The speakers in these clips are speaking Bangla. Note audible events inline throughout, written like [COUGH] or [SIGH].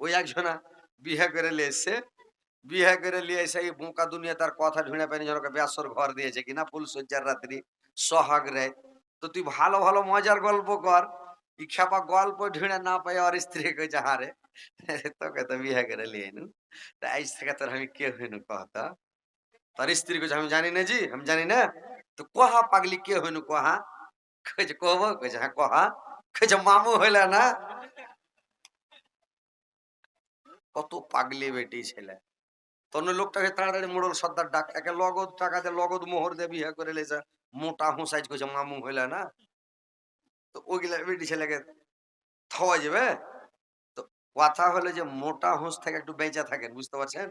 ওই একজনা বিয়ে করে এসছে। বিয়ে করে এসে এই বোকা দুনিয়া তার কথা ঢুঁড়ে পায়নি জনকে ব্যাসর ঘর দিয়েছে কিনা, ফুল সজ্জার রাত্রি, সোহাগ রে। তো তুই ভালো ভালো, মজার গল্প কর। ইচ্ছাপা গল্প ঢুঁড়ে না পাই আর স্ত্রী কইছে হারে তোকে তো বিয়ে করে নিয়ে নু তা আজ থেকে তোর আমি কে হইনু কথা তার স্ত্রী কইছে, আমি জানি না জি, আমি জানি না। তো কহা পাগলি কে হইনু কহা কইছে কহব কইছে হ্যাঁ কহা কইছে, মামু হইলা না? কত পাগলি বেটি ছেলে। তখন লোকটাকে তাড়াতাড়ি মোড়ল সর্দার ডাক, একে লগদ টাকাতে লগদ মোহর দিয়ে বিয়ে করে লেছে। মোটা হুঁসাইজ কইছে, মামু হইলা না? তো ওইগুলা বেটি ছেলেকে থাওয়া যাবে। তো কথা হলো যে মোটা হুঁস থেকে একটু বেঁচে থাকেন, বুঝতে পারছেন?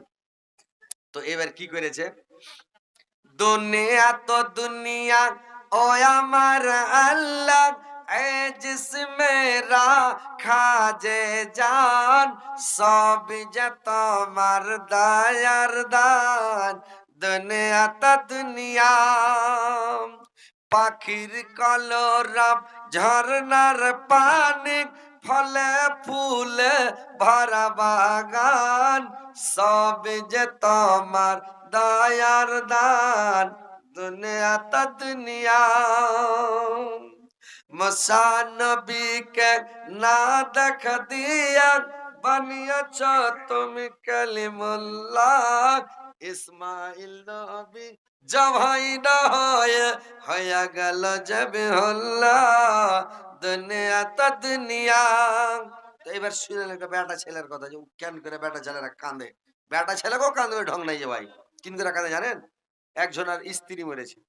তো এবার কি করেছে? দুনিয়া তো দুনিয়া, ও আমার আল্লাহ তোমার দায়ার দান দুনিয়া তো দুনিয়া পাখির কলরব ঝর্ণার পানি ফলে ফুলে ভরা বাগান সব যে তোমার দয়ার দান দুনিয়া তা দুনিয়া মসানবীকে না দেখ দিয়া বানিয়েছ তুমি কালিমুল্লাহ। ইসমাইল নবী জবাই না হয় হয়ে গেল যাবে হল্লা দুনিয়া তা দুনিয়া। তো এবার শুনলেন একটা বেটা ছেলের কথা, যে কেন করে বেটা ছেলেরা কাঁদে। বেটা ছেলেকেও কাঁদবে ঢং নাই যে ভাই। কিন করে কাঁদে জানেন? একজনের স্ত্রী মরেছে।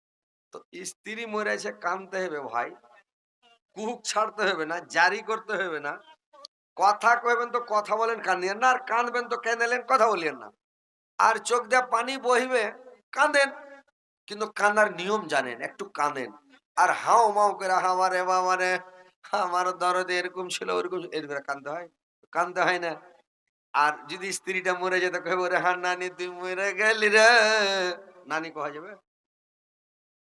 তো স্ত্রী মরেছে, কাঁদতে হবে ভাই। কুহুক ছাড়তে হবে না, জারি করতে হবে না। কথা কইবেন তো কথা বলেন, কান্দিয়েন না, আর কাঁদবেন তো কেঁদেলেন কথা বলিয়েন না। আর চোখ দিয়ে পানি বহিবে, কাঁদেন। কিন্তু কান্দার নিয়ম জানেন, একটু কাঁদেন। আর হাও মাও করে আমারে বাবারে আমার দরদে এরকম ছিল, ওরকম এরকম কাঁদতে হয়? কাঁদতে হয় না। আর যদি স্ত্রীটা মরে যেত, কইব রে হার নানি, তুই মরে গেলি রে। নানি কহা যাবে?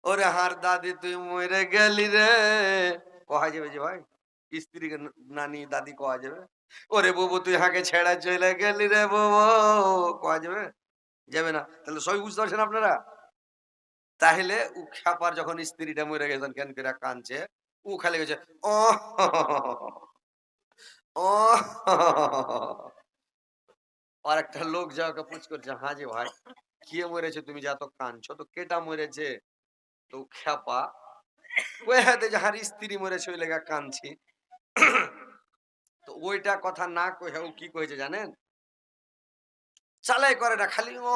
ওরে হার দাদি, তুই মরে গেলি রে। কহা যাবে যে, ভাই, স্ত্রীকে নানি, দাদি কহা যাবে? ওরে বাবু, তুই হাকে ছেড়া চলে গেলি রে বাবু। কহা যাবে? যাবে না। তাহলে সবই বুঝতে পারছেন আপনারা? তাহলে উ খ্যাপার যখন স্ত্রীটা মরে গেছেন কেন করে কাঁদছে? ও খালি গেছে ও ও আর একটা লোক যাকে পুছ করছে হ্যাঁ যে ভাই কে মরেছে তুমি যা তো কাঁদছো তো কেটা মরেছে তো খ্যাপা যাহার স্ত্রী লেগা কাঁদছি। তো ওইটা কথা না কই ও কি কইছে জানেন? চালাই করে না, খালি ও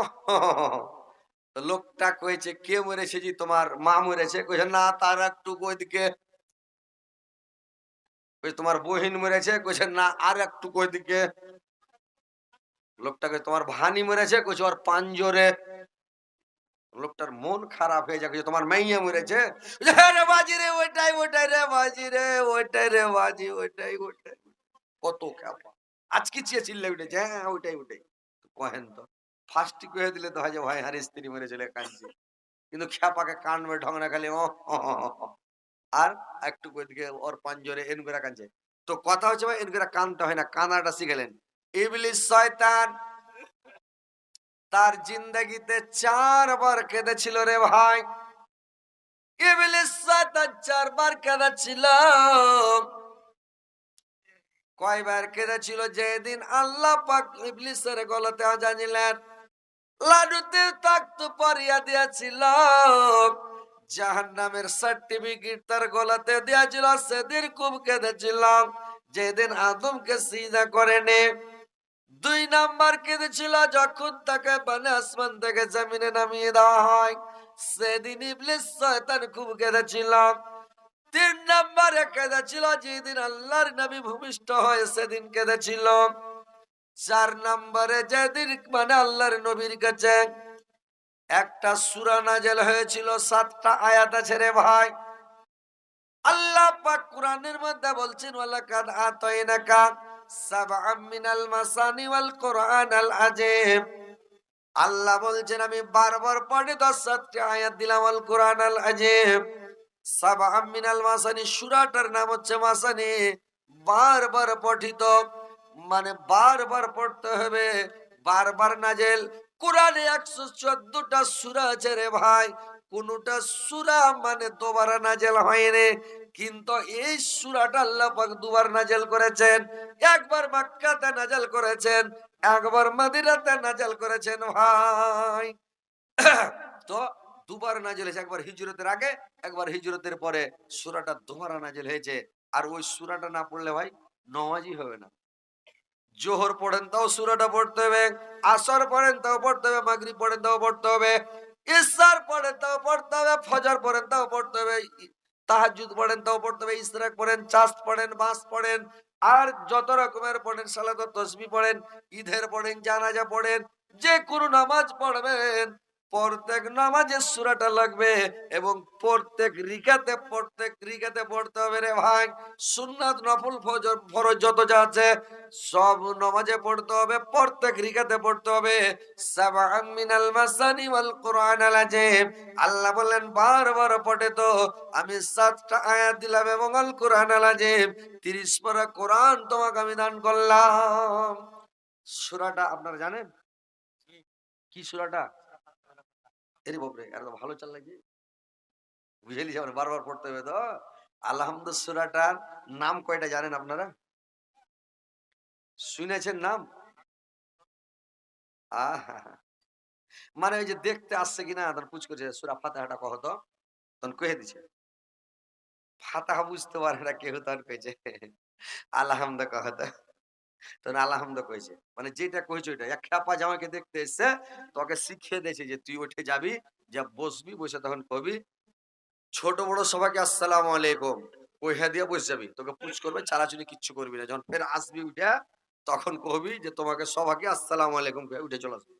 লোকটা কইছে, কে মরেছে জি? তোমার মা মরেছে? কইছে, না, তার একটু ওইদিকে তোমার বহিন মরেছে? কইছে, না, আর একটু ওইদিকে লোকটাকে তোমার ভানি মরেছে? কইছে, ওর পাঞ্জরে লোকটার মন খারাপ হয়ে কইছে, তোমার মাইয়া মরেছে। হ্যাঁ রে বাজি রে ওইটাই ওইটাই রে বাজি রে ওইটাই রে বাজি ওইটাই ওইটাই। কত আজকে চেয়ে চিল্লে উঠেছে হ্যাঁ ওইটাই ওইটাই। কহেন তো ফার্স্টই কয়ে দিলে তো হয় যে ভাই হারে স্ত্রী মরে চলে কাঁদছে। কিন্তু খ্যাপাকে কানবে ঢং না খালি ও। আর একটু ওইদিকে ওর পাঞ্জরে এন করে কাঁদছে। তো কথা হচ্ছে ভাই এন করে কানতে হয় না কানাটা শিখেলেন ইবলিস শয়তান তার জিন্দগিতে চারবার কেঁদেছিল রে ভাই। চারবার কেঁদেছিল। কয়বার কেঁদেছিল যেদিন আল্লাহ পাক ইবলিসের গলাতে জানিলেন লাডুতে তাক্ত পরিয়া দিয়েছিল। জাহান্নামের সার্টিফিকেট তার গলাতে দিয়েছিল। সেদিন খুব কেঁদেছিলাম। যেদিন আদমকে সিজা করেনি। দুই নাম্বার কেঁদেছিল, যখন তাকে মানে আসমান থেকে জমিনে নামিয়ে দেওয়া হয়। সেদিন ইবলিস শয়তান খুব কেঁদেছিল। তিন নাম্বারে কেঁদেছিল, যেদিন আল্লাহর নবী ভূমিষ্ঠ হয় সেদিন কেঁদেছিল। চার নম্বরে যেদিন মানে আল্লাহর নবীর কাছে একটা সুরা নাজেল হয়েছিল, সাতটা আয়াত আছে রে ভাই। আল্লাহ পাক কোরআনের মধ্যে বলছেন, ওয়ালাকাদ আতাইনাকা আল্লাহ বলছেন, আমি বারবার পড়ে দশ সাতটি আয়াত দিলাম আল কোরআনাল আযীম। সাবআম মিনাল মাসানি, সূরাটার নাম হচ্ছে মাসানি। বারবার পঠিত মানে বারবার পড়তে হবে, বারবার নাজেল কোরআনে একশো চোদ্দটা সুরা আছে রে ভাই, কোনটা সুরা মানে দোবারা নাজেল হয়নি কিন্তু এই সুরাটা আল্লাহ পাক দুবার নাজেল করেছেন। একবার মক্কাতে নাজেল করেছেন, একবার মদিনাতে নাজেল করেছেন, ভাই। [COUGHS] তো দুবার নাজেল হয়েছে, একবার হিজরতের আগে, একবার হিজরতের পরে সুরাটা দুবারা নাজেল হয়েছে। আর ওই সুরাটা না পড়লে ভাই নমাজই হবে না। জোহর পড়েন তাও সুরাটা পড়তে হবে, আসর পড়েন তাও পড়তে হবে, মাগরিব পড়েন তাও পড়তে হবে ইসার পড়েন তাও পড়তে হবে, ফজর পড়েন তাও পড়তে হবে। তাহাজুদ পড়েন তাও পড়তে হবে ইসরাক পড়েন চাষ পড়েন বাস পড়েন, আর যত রকমের পড়েন সালাদ তসবি পড়েন, ঈদের পড়েন, জানাজা পড়েন, যে কোনো নামাজ পড়বেন। প্রত্যেক নামাজের সুরাটা লাগবে এবং প্রত্যেক রিকাতে প্রত্যেক রিকাতে পড়তে হবে রে ভাই। সুন্নাত, নফল ফরজ যত যা আছে, সব নামাজে পড়তে হবে, প্রত্যেক রিকাতে পড়তে হবে। সাবআন মিনাল মাসানি ওয়াল কুরআনাল আযীম। আল্লাহ বলেন বারবার পড়ে তো আমি সাতটা আয়াত দিলাম এবং আল কুরআনাল আযীম। 30 পারা কোরআন তোমাকে আমি দান করলাম। সূরাটা আপনারা জানেন? কি সূরাটা? এর বাপরে এত ভালো চাল লাগি বুঝে লিছি আমরা, বারবার পড়তে হবে তো। আলহামদু সুরাটার নাম কয়টা জানেন আপনারা? শুনেছেন নাম? মানে ওই যে দেখতে আসছে কিনা তখন পুচ করছে সুরা ফাতাহাটা কহ তো। তখন কহে দিছে। ফাতাহা বুঝতে পারে না কেউ, তখন কইছে আলহামদ কহ তো। তখন মানে যেটা ওইটা এক খ্যাপা জামাকে দেখতে এসছে, তোকে শিখিয়ে দিয়েছে যে তুই উঠে যাবি, যা বসবি, বসে তখন কবি। ছোট বড় সবাইকে আসসালাম আলাইকুম। কইহা দিয়ে বসে যাবি। তোকে করবে, চালাচুলি কিচ্ছু করবি না। যখন ফের আসবি উঠে, তখন কবি যে তোমাকে সবাইকে আসসালাম আলাইকুম উঠে চলে আসবি।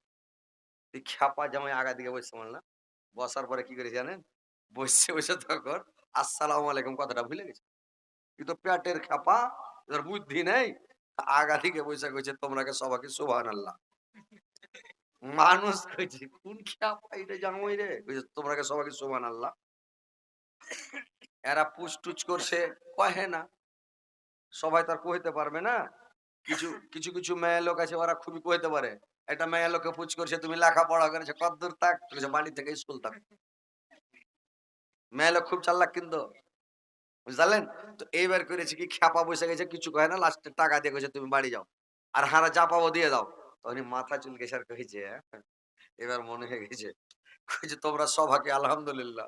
তুই খ্যাপা জামাই আগা দিকে বসে না বসার পরে কি করে জানেন? বসে বসে তখন আসসালাম আলাইকুম কথাটা ভুলে গেছে। কিন্তু পেটের খ্যাপা বুদ্ধি নেই। আগা থেকে বসে কইছে তোমরাকে সবাইকে সুবহান আল্লাহ মানুষ কইছে, কোন খ্যাপা এটা জানোই রে কইছে, তোমরাকে সবাইকে সুবহান আল্লাহ এরা পুষ্টুচ করছে, কহে না। সবাই তার কইতে পারবে না। কিছু কিছু কিছু মেয়ে লোক আছে, ওরা খুবই কইতে পারে। একটা মেয়ে লোকে পুচ করছে, তুমি লেখাপড়া করেছে কত দূর থাক বাড়ি থেকে স্কুল থাক। মেয়ে লোক খুব চাল্লাক কিন্তু। বুঝলেন তো এইবার করেছে কি খ্যাপা বসে গেছে কিছু কয় না লাস্টে টাকা দিয়ে গেছে তুমি বাড়ি যাও। আর হারা যা পাবো দিয়ে দাও। তখন মাথা চুলকে স্যার কইছে হ্যাঁ, এবার মনে হয়ে গেছে কইছে তোমরা সবাকে আলহামদুলিল্লাহ।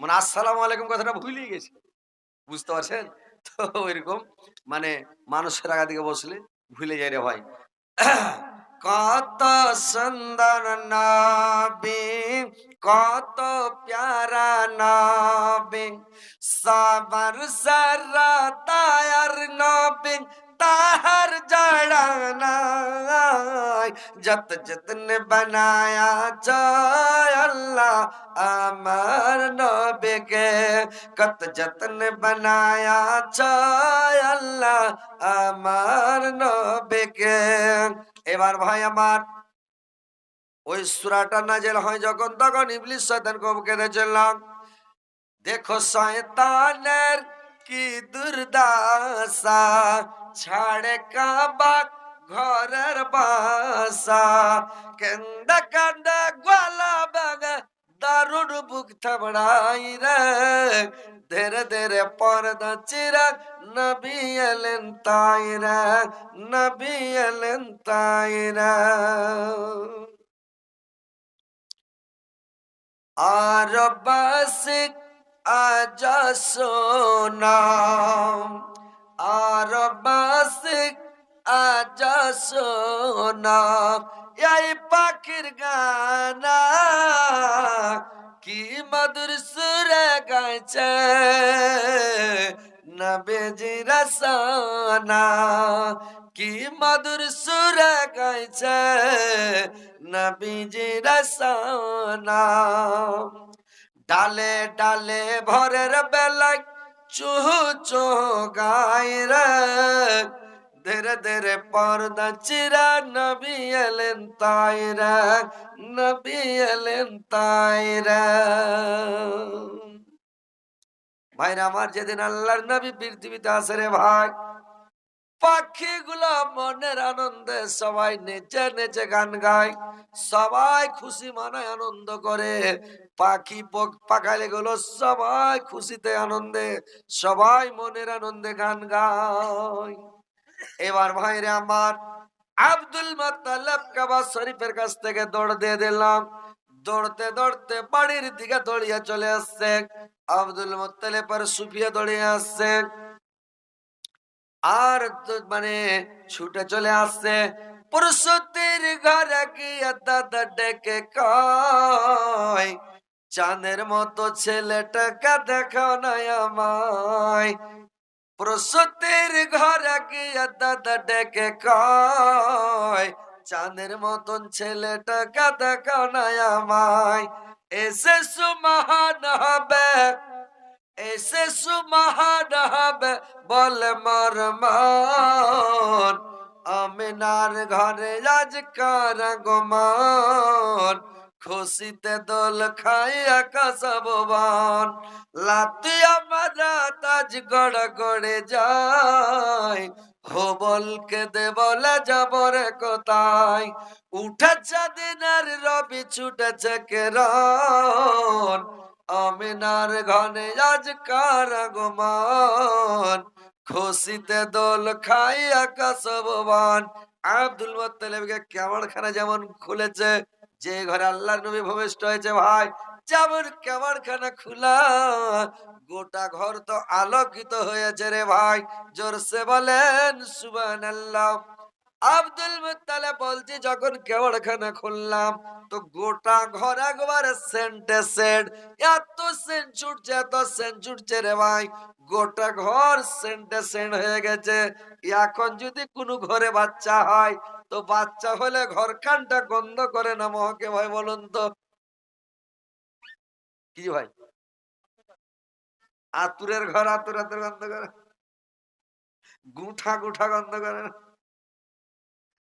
মানে আসসালামু আলাইকুম কথাটা ভুলেই গেছে বুঝতে পারছেন? তো ওইরকম মানে মানুষের আগা দিকে বসলে ভুলে যায় রে ভাই। কত সুন্দর নবী কত প্যারা নবী সবার সারা তায়ার নবী তাহার জড়ানাই যত যতন বানায়া চায় আল্লাহ আমার নবীকে কত যতন বানায়া চায় আল্লাহ আমার নবীকে এবার ভাই আমার, ওই সুরাটা নাজেল হয় যখন, তখন ইবলিশ শয়তান কব কেঁদেছিলাম দেখো শয়তানের কি দুর্দাসা ছাড়ে কাবা ঘরের বাসা, কেন্দা কান্দা গলা বাগা দারুণ বুক থাবড়াই রে ধীরে ধীরে পর্দা চিরাগ নবী এলেন তাই রে নবী এলেন তাই রে আর বাসিক আজ সোনাম আর বাসিক আজ সোনাম এই পাখির গানা কি মধুর সুরে গাইছে? নবেজি রসানা কি মধুর সুরে গাইছে? নবীজি রসানা ডালে ডালে ভরের বেলায় চুহ চুহ গায় রে। ধীরে ধীরে পর্দা চিরা নবী এলেন তাই রে নবী এলেন তাই রে ভাইরা আমার যেদিন আল্লাহর নবী পৃথিবীতে আসে রে ভাই, পাখিগুলো মনের আনন্দে সবাই নেচে নেচে গান গায়, সবাই খুশি মানায় আনন্দ করে, পাখি পাখালে গুলো সবাই খুশিতে আনন্দে, সবাই মনের আনন্দে গান গায়। এবার ভাইরে আমার আব্দুল মোত্তালেব কাবা শরীফের কাছ থেকে দৌড় দিয়ে দিলাম। দৌড়তে দৌড়তে বাড়ির দিকে দৌড়িয়ে চলে আসছে। আব্দুল মোত্তালেবের সুফিয়া দৌড়িয়ে আসছে। আর মানে ছুটে চলে আসছে। পুরুষতির ঘরে গিয়ে দাদা ডেকে কয়, চাঁদের মতো ছেলেটাকে দেখো না আমায়। প্রসূতির ঘরে গিয়ে দাদা ডেকে কয়, চাঁদের মতন ছেলেটাকে দেখো না আমায়। এসে সুমহান হবে এসে সুমহান হবে, বলে মর মান। আমিনার ঘরে আজ কারাগমান। খুশিতে দোল খাইয়া কাসববান লাতিয়া মারা তাজ গড় গড়ে যায় হবলকে দে বলে যাবরে কোথায়? উঠেছে দিনের রবি, ছুটেছে কেরন আমিনার ঘনে আজ কারাগমান খুশিতে দোল খাইয়া কাসববান আব্দুল মোত্তালেবকে কেমন খানা যেমন খুলেছে যে ঘরে আল্লাহর নবী ভূমিষ্ঠ হয়েছে ভাই যেমন কেমন খানা খোলা। গোটা ঘর তো আলোকিত হয়েছে রে ভাই, জোরসে বলেন, সুবহানাল্লাহ। আব্দুল মুত্তালিব বলছি, যখন কেবড়খানা খুললাম, তো গোটা ঘর একবার সেন্টে সেন্ট। এত সেন্ট ছুটছে, এত সেন্ট ছুটছে রে ভাই। গোটা ঘর সেন্টে সেন্ট হয়ে গেছে। এখন যদি কোনো ঘরে বাচ্চা হয় তো বাচ্চা হলে ঘর খানটা গন্ধ করে না মহকে ভাই, বলুন তো। কি ভাই? আতুরের ঘর, আতুর আতুর গন্ধ করে। গুঠা গুঠা গন্ধ করে না।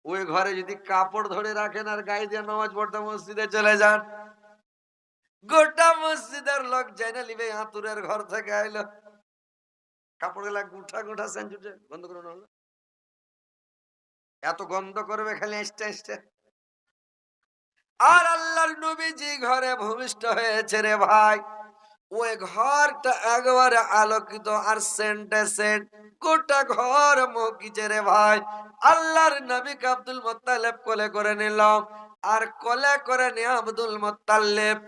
ওই ঘরে যদি কাপড় ধরে রাখেন আর গায়ে দিয়ে নামাজ পড়তে মসজিদে চলে যান। গোটা মসজিদের লোক জেনে নিবে আতুরের ঘর থেকে আইলো। কাপড়গুলা গুঠা গুঠা সেন্ট উঠে বন্ধ করে নাহলে এত গন্ধ করবে খালি এসতে এসতে আর আল্লাহর নবীজি ঘরে ভূমিষ্ঠ হয়েছে রে ভাই। ওই ঘরটা একবারে আলোকিত আর সেন্টে, সেন্ট। গোটা ঘর মকিছে রে ভাই। আল্লাহর নবীকে আব্দুল মোত্তালেব কোলে করে নিলাম আর কোলে করে নিয়ে আব্দুল মোত্তালেব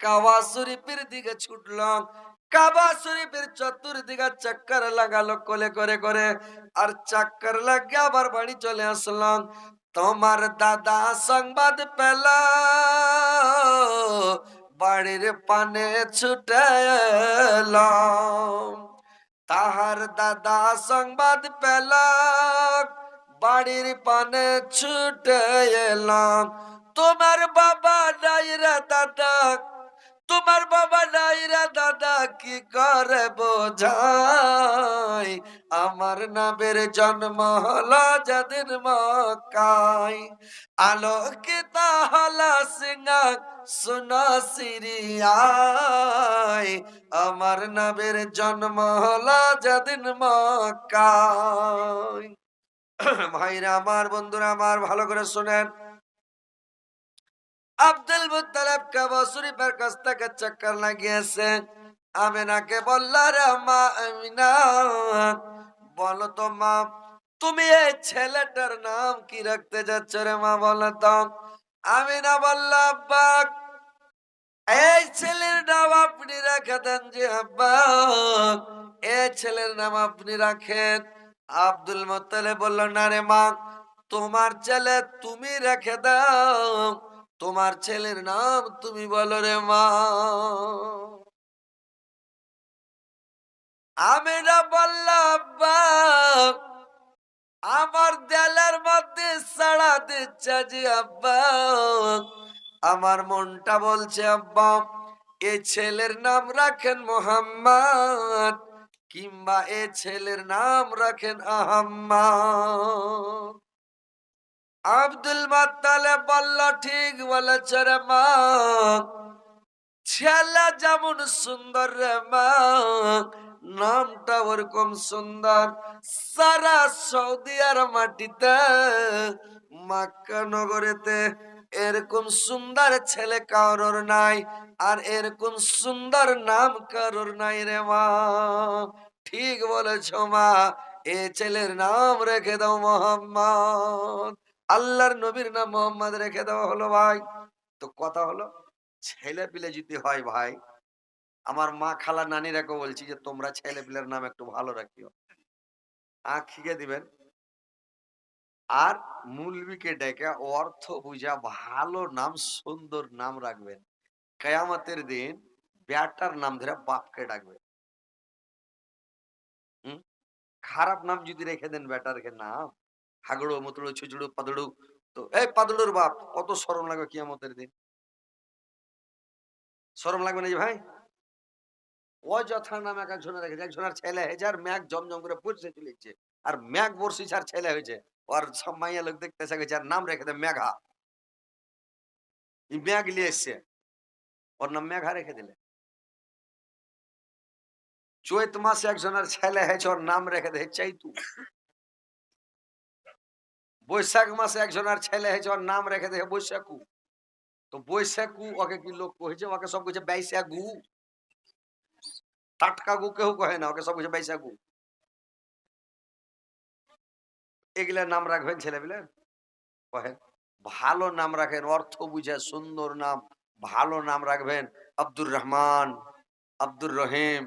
কাবা শরীফের দিকে ছুটলাম কাবা শরীফের চতুর্দিকে চক্কর লাগালো, কোলে করে করে। আর চক্কর লাগিয়ে আবার বাড়ি চলে আসলাম। তোমার দাদা সংবাদ পেল, বাড়ির পানে ছুটে। তাহার দাদা সংবাদ পেল, বাড়ির পানে ছুটে এলাম। তোমার বাবা নাই রে দাদা তোমার বাবা নাই রে দাদা, কি করে বোঝাই? আমার নামের জন্ম হলো যেদিন মকাই আলোকিত হলো সিংহ সুনা সিরিয়াই আমার নামের জন্ম হলো যেদিন মকাই ভাইরা আমার বন্ধুরা আমার ভালো করে শোনেন। আব্দুল মুত্তালিব কাবা শরীফের কাছ থেকে চক্কর লাগিয়েছে। আমিনাকে বলল, রে মা আমিনা, বলো তো মা, তুমি এই ছেলেটার নাম কি রাখতে যাচ্ছ রে মা, বলো তো? আমিনা বলল, আব্বা, এই ছেলের নাম আপনি রেখে দেন যে, আব্বা, এই ছেলের নাম আপনি রাখেন। আব্দুল মোত্তালে বলল, না রে মা, তোমার ছেলে তুমি রেখে দাও তোমার ছেলের নাম তুমি বলো রে মা। আমি না বললাম আমার দেলের মধ্যে সাড়া দিচ্ছে যে আব্বা। আমার মনটা বলছে, আব্বা, এ ছেলের নাম রাখেন মোহাম্মদ, কিংবা এ ছেলের নাম রাখেন আহম্মদ। আব্দুল মাত্তালে বলল, ঠিক বলেছে রে মা। ছেলে যেমন সুন্দর রে মা, নামটা ওরকম সুন্দর। সারা সৌদি আর মাটিতে, মাক্কা নগরেতে এরকম সুন্দর ছেলে কারোর নাই, আর এরকম সুন্দর নাম কারোর নাই রে মা। ঠিক বলেছ মা, এ ছেলের নাম রেখে দাও মোহাম্মদ। আল্লাহর নবীর নাম মোহাম্মদ রেখে দেওয়া হলো ভাই। তো কথা হলো ছেলে পিলে যদি হয় ভাই, আমার মা খালা নানিরাকে বলছি যে, তোমরা ছেলে পিলের নাম একটু ভালো রাখিও। খিকে দিবেন। আর মুলবিকে ডেকে অর্থ বুঝা ভালো নাম, সুন্দর নাম রাখবেন। কেয়ামতের দিন ব্যাটার নাম ধরে বাপকে ডাকবে? খারাপ নাম যদি রেখে দেন ব্যাটারকে নাম হাগড়ো, মতড়ো, ছুচড়ো, পাদড়ু। তো এই পাদড়ুর বাপ, কত সরম লাগবে কিয়ামতের দিন। সরম লাগবে না যে ভাই এক ছেলে হয়েছে আর জমজম করে পড়ছে চলেছে আর বর্ষি আর ছেলে হয়েছে ওর সব মাইয়া লোক দেখতেছে গেছে আর নাম রেখে দেয় মেঘা ম্যাগ নিয়ে এসছে। ওর নাম মেঘা রেখে দিলে। চৈত মাসে একজনের ছেলে হয়েছে, ওর নাম রেখে দেয় চাইতু বৈশাখ মাসে একজনের ছেলে হয়েছে, ওর নাম রেখে দেয় বৈশাখু। তো বৈশাখু ওকে কি লোক কহেছে? ওকে সব কিছু বাইশাখু টাটকা গু কেউ কহে না? ওকে সব কিছু বাইশাখু এগুলা নাম রাখবেন ছেলেপিলে কহেন, ভালো নাম রাখেন, অর্থ বুঝে, সুন্দর নাম। ভালো নাম রাখবেন আব্দুর রহমান, আব্দুর রহিম,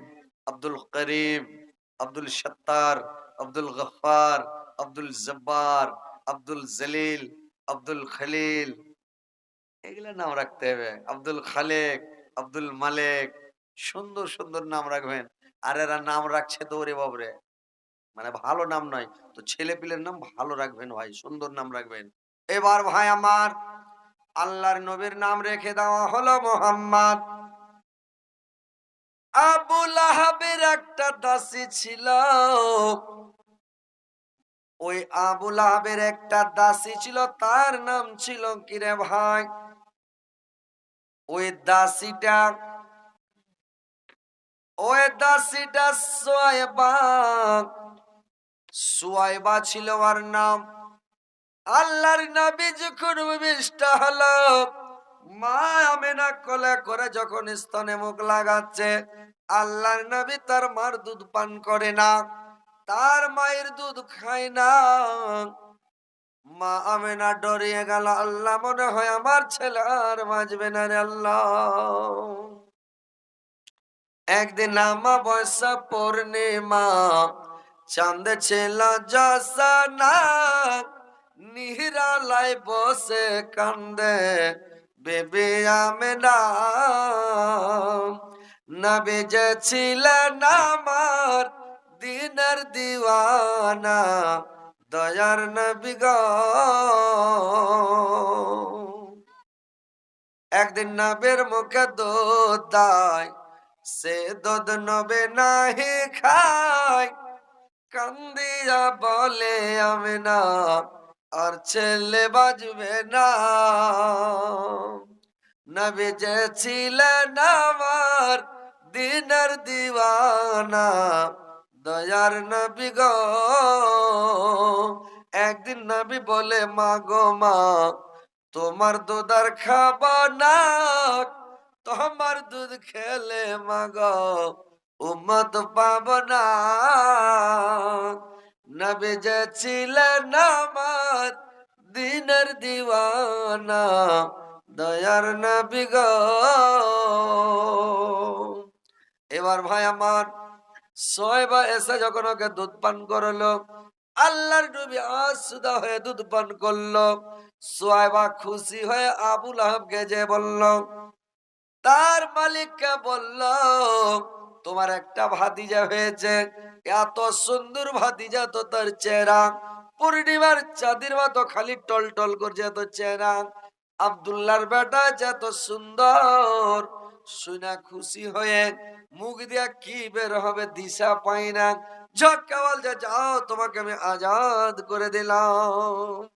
আব্দুল করিম, আব্দুল সত্তার, আব্দুল গফার, আব্দুল জব্বার আব্দুল জলিল, আব্দুল খলিল, এগুলা নাম রাখতে হবে। আব্দুল খালেক, আব্দুল মালেক, সুন্দর সুন্দর নাম রাখবেন। আর এরা নাম রাখছে তো ওরে বাবরে মানে ভালো নাম নয়। তো ছেলে পিলের নাম ভালো রাখবেন ভাই, সুন্দর নাম রাখবেন। এবার ভাই আমার, আল্লাহর নবীর নাম রেখে দেওয়া হলো মোহাম্মদ। আবুল আহাবের একটা দাসী ছিল। ওই আবুল আহাবের একটা দাসী ছিল, তার নাম ছিল কিরে ভাই? ওই দাসীটা ওই দাসীটা সোয়েবা সুয়াইবা ছিল ওর নাম। আল্লাহর নবী যখন বিষ্ট হলো, মা আমেনা কোলে করে যখন স্তনে মুখ লাগাচ্ছে, আল্লাহর নবী তার মার দুধ পান করে না। তার মায়ের দুধ খায় না। মা আমেনা ডরিয়ে গেল, আল্লাহ, মনে হয় আমার ছেলে আর বাঁচবে না রে আল্লাহ। একদিন আমা বয়সা পূর্ণিমা চাঁদ ছিল জসনা নিহরালায় বসে কান্দে বেবি আমেনা। নবী যে ছিলেন আমার দিনের দিওয়ানা, দয়ার নবী গো। একদিন নবের মুখে দুধ দেয় সে দুধ নবে নাহি খায়। কান্দিয়া বলে আমি না আর ছেলে বাজবে না। নবী যে ছিলেন আমার দিনের দিওয়ানা দয়ার নবী গো। একদিন নবী বলে, মা গো মা, তোমার দুধ আর খাব না। তোমার দুধ খেলে মাগ উম্মত পাব না। নবী যে ছিলেন আমার দিনের দিওয়ানা, দয়ার নবী গো। এবার ভাই আমার সোয়েবা এসে যখন ওকে দুধ পান করল, আল্লাহর নবী আসুদা হয়ে দুধ পান করল সোয়েবা খুশি হয়ে আবুল আহবকে যে বলল, তার মালিককে বলল, তোমার একটা ভাতিজা হয়েছে, এত সুন্দর ভাতিজা তো তার চেহারা, পূর্ণিমার চাঁদের মতো খালি টল টল করছে এত চেহারা, আবদুল্লাহর বেটা যত সুন্দর, শুনা খুশি হয়ে মুখ দিয়া কি বের হবে দিশা পাই না। ঝক্কা বলছে যাও, তোমাকে আমি আজাদ করে দিলাম।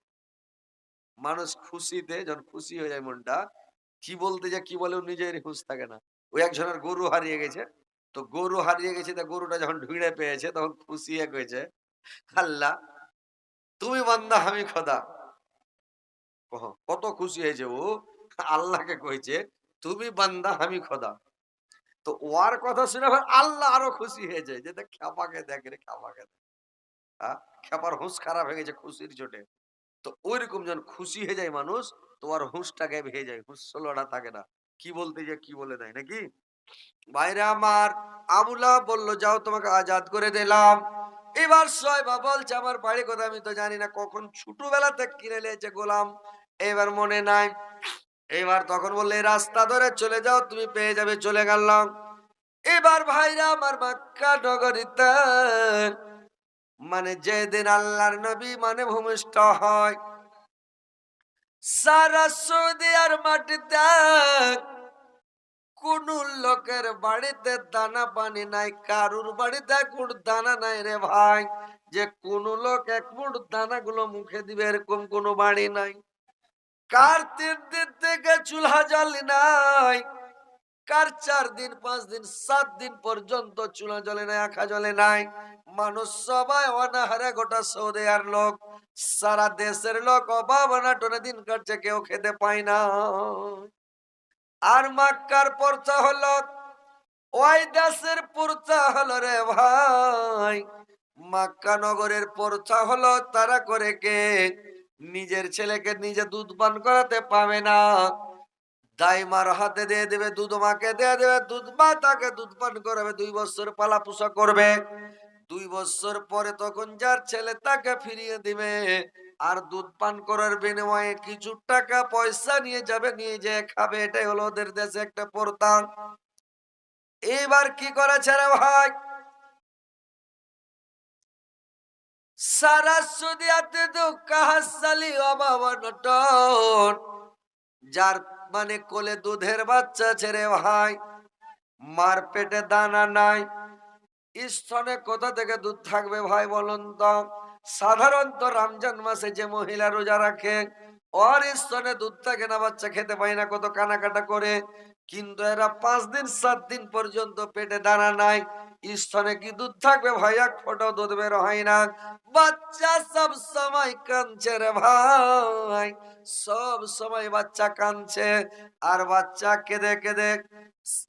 মানুষ খুশিতে, যখন খুশি হয়ে যায় মনটা, কি বলতে যা কি বলে নিজের হুঁশ থাকে না। ওই একজনের গরু হারিয়ে গেছে। তো গরু হারিয়ে গেছে, তা গরুটা যখন ঢুঁড়ে পেয়েছে, তখন খুশি এক হয়েছে। আল্লাহ, তুমি বান্দা আমি খোদা। কত খুশি হয়েছে ও। আল্লাহকে কইছে, তুমি বান্দা আমি খোদা। তো ওর কথা শুনে আল্লাহ আরও খুশি হয়ে যায় যে, দেখ খেপাকে দেখ রে খেপাকে দেখ। হুঁশ খারাপ হয়ে গেছে খুশির চোটে তো ওইরকম যখন খুশি হয়ে যায় মানুষ তোমার হুঁশটা গায়েব হয়ে যায়, হুঁশ ষোলোটা থাকে না। কি বলতে যে কি বলে দেয়, নাকি? বাইরে আমার আবুলা বলল, যাও, তোমাকে আজাদ করে দিলাম। এবার সয়বা বলছে আমার বাড়ি কথা আমি তো জানি না, কখন ছোটবেলাতে কিনে নিয়েছে গোলাম? এবার মনে নাই। এবার তখন বললে রাস্তা ধরে চলে যাও, তুমি পেয়ে যাবে, চলে গেলাম। এবার ভাইরা আমার মাক্কা নগরীতে মানে যেদিন আল্লাহর নবী মানে ভূমিষ্ঠ হয়, সারা সৌদি আর মাটিতে কোন লোকের বাড়িতে দানা পানি নাই, কারুর বাড়িতে মুঠ দানা নাই রে ভাই। যে কোন লোক এক মুঠ দানা গুলো মুখে দিবে, এরকম কোন বাড়ি নাই। কার তিন দিন থেকে চুলহা জ্বালি নাই? কার চার দিন, পাঁচ দিন, সাত দিন পর্যন্ত চুলা জ্বলে নাই, আখা জ্বলে নাই? মানুষ সবাই অনাহারে গোটা সৌদি আর লোক, সারা দেশের লোক অভাব অনাটনে দিন কাটছে, কেউ খেতে পায় না। আর মাক্কার পর্চা হলো, ওই দেশের পর্চা হলো রে ভাই। মাক্কা নগরের পর্চা হলো, তারা করে কে? নিজের ছেলেকে নিজে দুধ পান করাতে পাবে না। দাইমার হাতে দিয়ে দেবে, দুধ মাকে দিয়ে দেবে, দুধ মা তাকে দুধ পান করাবে, দুই বছর পালা পোষা করবে। দুই বছর পরে তখন যার ছেলে তাকে ফিরিয়ে দিবে। আর দুধ পান করার বিনিময়ে কিছু টাকা পয়সা নিয়ে যাবে, নিয়ে যে খাবে। এটাই হলো ওদের দেশে একটা প্রথা এবার কি করেছে রে ভাই? সারা সুদিয়াতে দুঃখ হাসালি অভাব নটন যার মানে কোলে দুধের বাচ্চা ছেড়ে ভাই, মার পেটে দানা নাই। স্তনে কোথা থেকে দুধ থাকবে ভাই বলুন তো? সাধারণত রমজান মাসে যে মহিলা রোজা রাখে, ওর স্তনে দুধ থাকে না, বাচ্চা খেতে পায় না, কত কানাকাটা করে। কিন্তু এরা পাঁচ দিন, সাত দিন পর্যন্ত পেটে দানা নাই। স্তনে কি দুধ থাকবে? ভাই, এক ফোটাও দুধ বের হয় না। বাচ্চা সব সময় কাঁদছে রে ভাই। সব সময় বাচ্চা কাঁদছে। আর বাচ্চা কেঁদে কেঁদে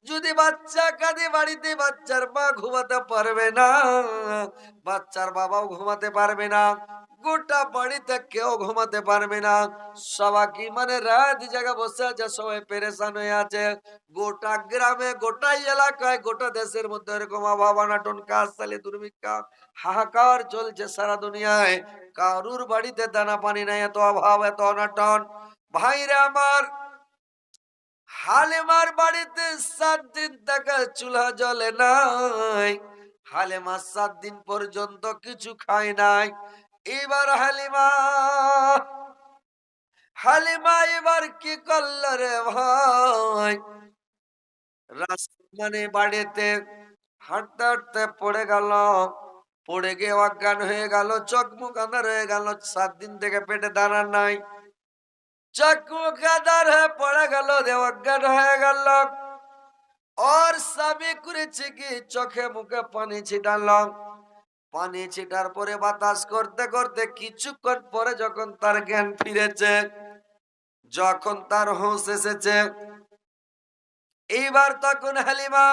যদি বাচ্চা কাঁদে, বাড়িতে বাচ্চার মা ঘুমাতে পারবে না। বাচ্চার বাবাও ঘুমাতে পারবে না। গোটা বাড়িতে কেউ ঘুমাতে পারবে না। সবাই মানে রাত জায়গা বসে আছে, সবাই পেরেশান হয়ে আছে। গোটা গ্রামে, গোটা এলাকায়, গোটা দেশের মধ্যে এরকম অভাব অনাটন কাজ চালে দুর্ভিক্ষা, হাহাকার চলছে সারা দুনিয়ায়। কারুর বাড়িতে দানা পানি নাই, এত অভাব এত অনাটন। ভাইরা আমার হালেমার বাড়িতে সাত দিন টাকা চুলা জ্বলে নাই। হালেমা সাত দিন পর্যন্ত কিছু খায় নাই। এবার হালিমা হালিমা এবার কি করল রে ভাই? মানে বাড়িতে হাঁটতে হাঁটতে পড়ে গেল, পড়ে গিয়ে অজ্ঞান হয়ে গেল চোখ মুখ আন্ধার হয়ে গেল, সাত দিন থেকে পেটে দাঁড়ান নাই। মুখ আন্ধার হয়ে পড়ে গেল অজ্ঞান হয়ে গেল। ওর স্বামী করেছে কি? চোখে মুখে পানি ছিটালাম পানি ছিটার পরে বাতাস করতে করতে কিছুক্ষণ পরে যখন তার জ্ঞান ফিরেছে, যখন তার হুঁশ এসেছে, এইবার তখন হালিমা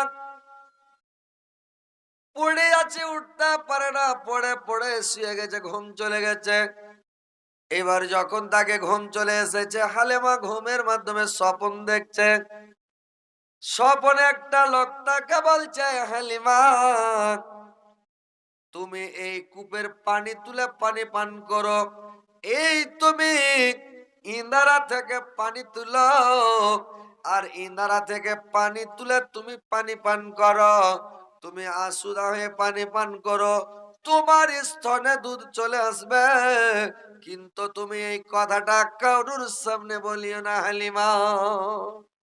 পড়ে আছে, উঠতে পারে না, পড়ে পড়ে শুয়ে গেছে, ঘুম চলে গেছে। এবার যখন তাকে ঘুম চলে এসেছে, হালেমা ঘুমের মাধ্যমে স্বপন দেখছে। স্বপনে একটা লোক তাকে বলছে, হালিমা, তুমি এই কূপের পানি তুলে পানি পান করো। এই তুমি ইন্দারা থেকে পানি তুলো, আর ইন্দারা থেকে পানি তুলে তুমি পানি পান করো। তুমি আসুদা হয়ে পানি পান করো। তোমার স্থানে দুধ চলে আসবে। কিন্তু তুমি এই কথাটা কারুর সামনে বলিও না হালিমা।